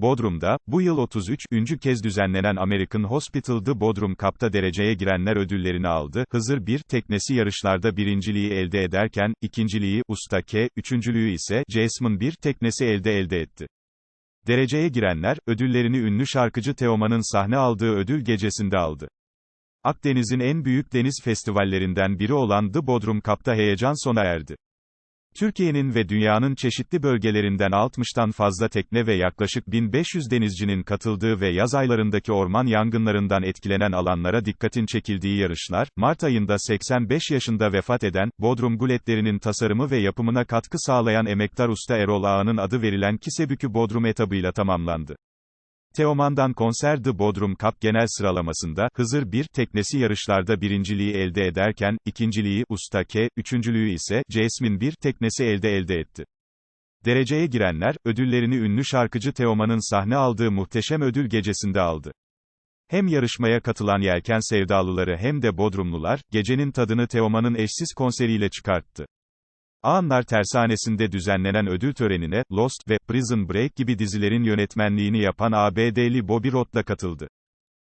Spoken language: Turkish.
Bodrum'da, bu yıl 33. kez düzenlenen American Hospital The Bodrum Cup'ta dereceye girenler ödüllerini aldı. Hızır 1, teknesi yarışlarda birinciliği elde ederken, ikinciliği, Usta K, üçüncülüğü ise, Jasmine 1, teknesi elde elde etti. Dereceye girenler, ödüllerini ünlü şarkıcı Teoman'ın sahne aldığı ödül gecesinde aldı. Akdeniz'in en büyük deniz festivallerinden biri olan The Bodrum Cup'ta heyecan sona erdi. Türkiye'nin ve dünyanın çeşitli bölgelerinden 60'tan fazla tekne ve yaklaşık 1500 denizcinin katıldığı ve yaz aylarındaki orman yangınlarından etkilenen alanlara dikkatin çekildiği yarışlar, Mart ayında 85 yaşında vefat eden, Bodrum guletlerinin tasarımı ve yapımına katkı sağlayan emektar usta Erol Ağa'nın adı verilen Kisebükü Bodrum etabıyla tamamlandı. Teoman'dan konser The Bodrum Cup genel sıralamasında, Hızır 1, teknesi yarışlarda birinciliği elde ederken, ikinciliği, Usta K, üçüncülüğü ise, Jasmine 1, teknesi elde elde etti. Dereceye girenler, ödüllerini ünlü şarkıcı Teoman'ın sahne aldığı muhteşem ödül gecesinde aldı. Hem yarışmaya katılan yelken sevdalıları hem de Bodrumlular, gecenin tadını Teoman'ın eşsiz konseriyle çıkarttı. Ağanlar Tersanesi'nde düzenlenen ödül törenine, Lost ve Prison Break gibi dizilerin yönetmenliğini yapan ABD'li Bobby Roth da katıldı.